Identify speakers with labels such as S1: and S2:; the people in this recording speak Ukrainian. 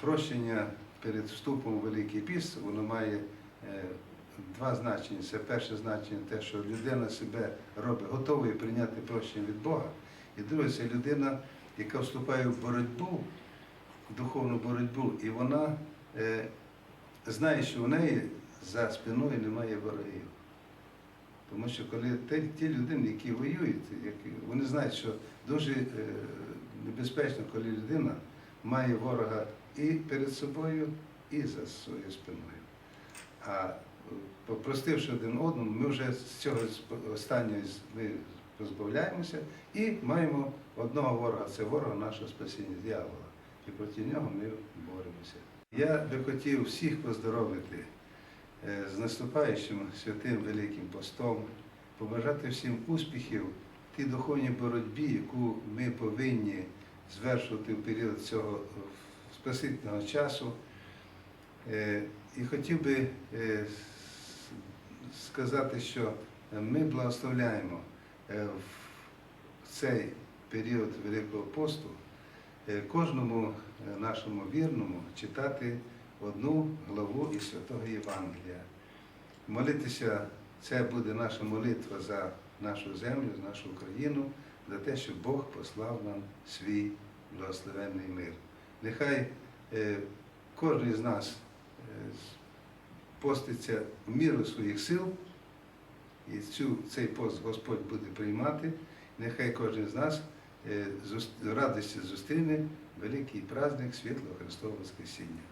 S1: прощення перед вступом у Великий Піст, воно має е, два значення. Це перше значення те, що людина себе робить готовою прийняти прощення від Бога. І друге, це людина, яка вступає в боротьбу, в духовну боротьбу, і вона е, знає, що в неї за спиною немає ворогів. Тому що коли ті, людини, які воюють, вони знають, що дуже е, небезпечно, коли людина має ворога і перед собою, і за своєю спиною. А е, попростивши один одному, ми вже з цього останнього ми позбавляємося і маємо одного ворога, це ворога нашого спасіння, дьявола. І проти нього ми боремося. Я би хотів всіх поздоровити е, з наступаючим святим Великим Постом, побажати всім успіхів в тій духовній боротьбі, яку ми повинні звершувати в період цього спасительного часу. Е, І хотів би е, сказати, що ми благословляємо е, в цей період Великого посту кожному нашому вірному читати одну главу із Святого Євангелія. Молитися, це буде наша молитва за нашу землю, нашу Україну, за те, щоб Бог послав нам свій благословенний мир. Нехай е, кожен з нас е, поститься в міру своїх сил, і цю, цей пост Господь буде приймати. Нехай кожен з нас е, зус- радості зустріне великий праздник Світлого Христового Воскресіння.